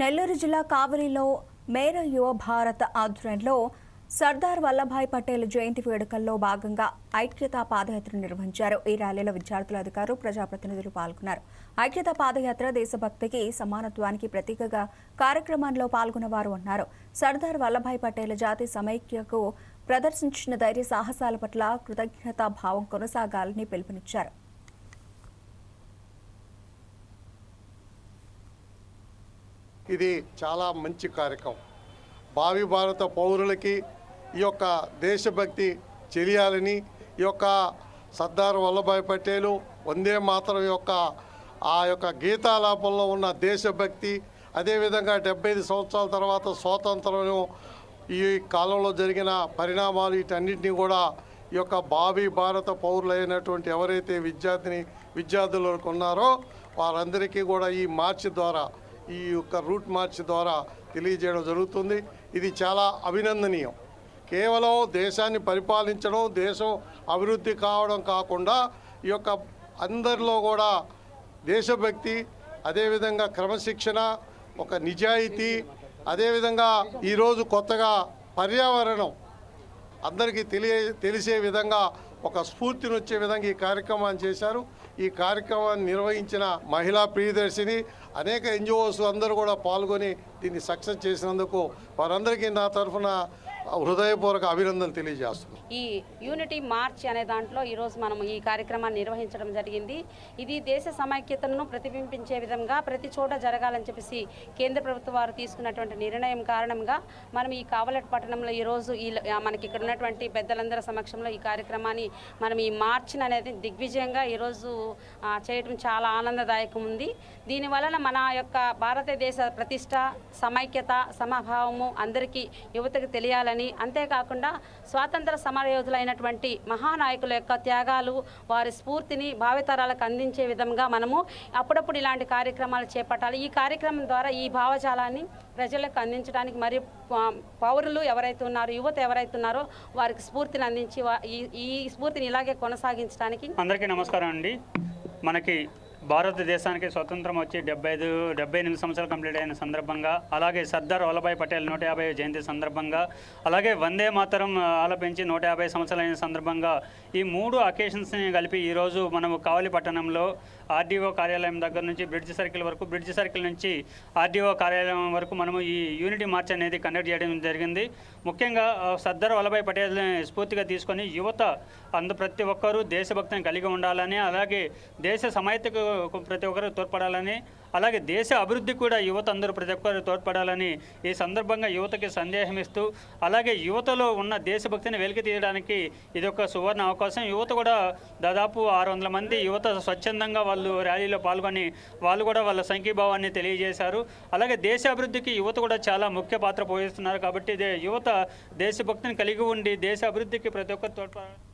నెల్లూరు జిల్లా కావలిలో మేర యువ భారత్ ఆధ్వర్యంలో సర్దార్ వల్లభాయ్ పటేల్ జయంతి వేడుకల్లో భాగంగా ఐక్యతా పాదయాత్ర నిర్వహించారు. ఈ ర్యాలీలో విద్యార్థుల అధికారులు ప్రజాప్రతినిధులు పాల్గొన్నారు. ఐక్యతా పాదయాత్ర దేశభక్తికి సమానత్వానికి ప్రతీకగా కార్యక్రమంలో పాల్గొన్న వారు అన్నారు సర్దార్ వల్లభాయ్ పటేల్ జాతి సమైక్యకు ప్రదర్శించిన ధైర్య సాహసాల పట్ల కృతజ్ఞతా భావం కొనసాగాలని పిలుపునిచ్చారు. ఇది చాలా మంచి కార్యక్రమం. భావి భారత పౌరులకి ఈ యొక్క దేశభక్తి తెలియాలని ఈ యొక్క సర్దార్ వల్లభాయ్ పటేలు వందే మాతరం యొక్క ఆ యొక్క గీతాలాపంలో ఉన్న దేశభక్తి అదేవిధంగా డెబ్బై ఐదు సంవత్సరాల తర్వాత స్వాతంత్రం ఈ కాలంలో జరిగిన పరిణామాలు వీటన్నిటిని కూడా ఈ యొక్క భావి భారత పౌరులైనటువంటి ఎవరైతే విద్యార్థిని విద్యార్థులకు ఉన్నారో వారందరికీ కూడా ఈ మార్చి ద్వారా ఈ యొక్క రూట్ మార్చ్ ద్వారా తెలియజేయడం జరుగుతుంది. ఇది చాలా అభినందనీయం. కేవలం దేశాన్ని పరిపాలించడం దేశం అభివృద్ధి కావడం కాకుండా ఈ యొక్క అందరిలో కూడా దేశభక్తి అదేవిధంగా క్రమశిక్షణ ఒక నిజాయితీ అదేవిధంగా ఈరోజు కొత్తగా పర్యావరణం అందరికీ తెలియ తెలిసే విధంగా ఒక స్ఫూర్తిని వచ్చే విధంగా ఈ కార్యక్రమాన్ని చేశారు. ఈ కార్యక్రమాన్ని నిర్వహించిన మహిళా ప్రియదర్శిని అనేక ఎన్జిఓస్ అందరూ కూడా పాల్గొని దీన్ని సక్సెస్ చేసినందుకు వారందరికీ నా తరఫున హృదయపూర్వక అభినందనలు తెలియజేస్తున్నాం. ఈ యూనిటీ మార్చ్ అనే దాంట్లో ఈరోజు మనం ఈ కార్యక్రమాన్ని నిర్వహించడం జరిగింది. ఇది దేశ సమైక్యతను ప్రతిబింబించే విధంగా ప్రతి చోట జరగాలని చెప్పేసి కేంద్ర ప్రభుత్వం వారు తీసుకున్నటువంటి నిర్ణయం కారణంగా మనం ఈ కావలట్ పట్టణంలో ఈరోజు ఈ మనకి ఇక్కడ ఉన్నటువంటి పెద్దలందరి సమక్షంలో ఈ కార్యక్రమాన్ని మనం ఈ మార్చిని అనేది దిగ్విజయంగా ఈరోజు చేయడం చాలా ఆనందదాయకం ఉంది. దీని వలన మన యొక్క భారతదేశ ప్రతిష్ట సమైక్యత సమభావము అందరికీ యువతకు తెలియాలి. చేయాలని అంతేకాకుండా స్వాతంత్ర సమరయోధులైనటువంటి మహానాయకుల యొక్క త్యాగాలు వారి స్ఫూర్తిని భావితరాలకు అందించే విధంగా మనము అప్పుడప్పుడు ఇలాంటి కార్యక్రమాలు చేపట్టాలి. ఈ కార్యక్రమం ద్వారా ఈ భావజాలాన్ని ప్రజలకు అందించడానికి మరియు పౌరులు ఎవరైతే ఉన్నారో యువత ఎవరైతే ఉన్నారో వారికి స్ఫూర్తిని అందించి ఈ ఈ స్ఫూర్తిని ఇలాగే కొనసాగించడానికి అందరికీ నమస్కారం అండి. మనకి భారతదేశానికి స్వతంత్రం వచ్చి డెబ్బై ఐదు డెబ్బై ఎనిమిది సంవత్సరాలు కంప్లీట్ అయిన సందర్భంగా అలాగే సర్దార్ వల్లభాయ్ పటేల్ నూట యాభై జయంతి సందర్భంగా అలాగే వందే మాతరం ఆలపించి నూట యాభై సంవత్సరాలైన సందర్భంగా ఈ మూడు అకేషన్స్ని కలిపి ఈరోజు మనము కావలి పట్టణంలో ఆర్డీఓ కార్యాలయం దగ్గర నుంచి బ్రిడ్జ్ సర్కిల్ వరకు బ్రిడ్జ్ సర్కిల్ నుంచి ఆర్డీఓ కార్యాలయం వరకు మనము ఈ యూనిటీ మార్చ్ అనేది కండక్ట్ చేయడం జరిగింది. ముఖ్యంగా సర్దార్ వల్లభాయ్ పటేల్ని స్ఫూర్తిగా తీసుకొని యువత అందు ప్రతి ఒక్కరూ దేశభక్తిని కలిగి ఉండాలని అలాగే దేశ సమైక్యతకు ప్రతి ఒక్కరు తోడ్పడాలని అలాగే దేశ అభివృద్ధి కూడా యువత అందరూ ప్రతి ఒక్కరు తోడ్పడాలని ఈ సందర్భంగా యువతకి సందేహం ఇస్తూ అలాగే యువతలో ఉన్న దేశభక్తిని వెలికి తీయడానికి ఇది ఒక సువర్ణ అవకాశం. యువత కూడా దాదాపు ఆరు వందల మంది యువత స్వచ్ఛందంగా వాళ్ళు ర్యాలీలో పాల్గొని వాళ్ళు కూడా వాళ్ళ సంఘీభావాన్ని తెలియజేశారు. అలాగే దేశ అభివృద్ధికి యువత కూడా చాలా ముఖ్య పాత్ర పోషిస్తున్నారు కాబట్టి ఇదే యువత దేశభక్తిని కలిగి ఉండి దేశ అభివృద్ధికి ప్రతి ఒక్కరు తోడ్పడాలి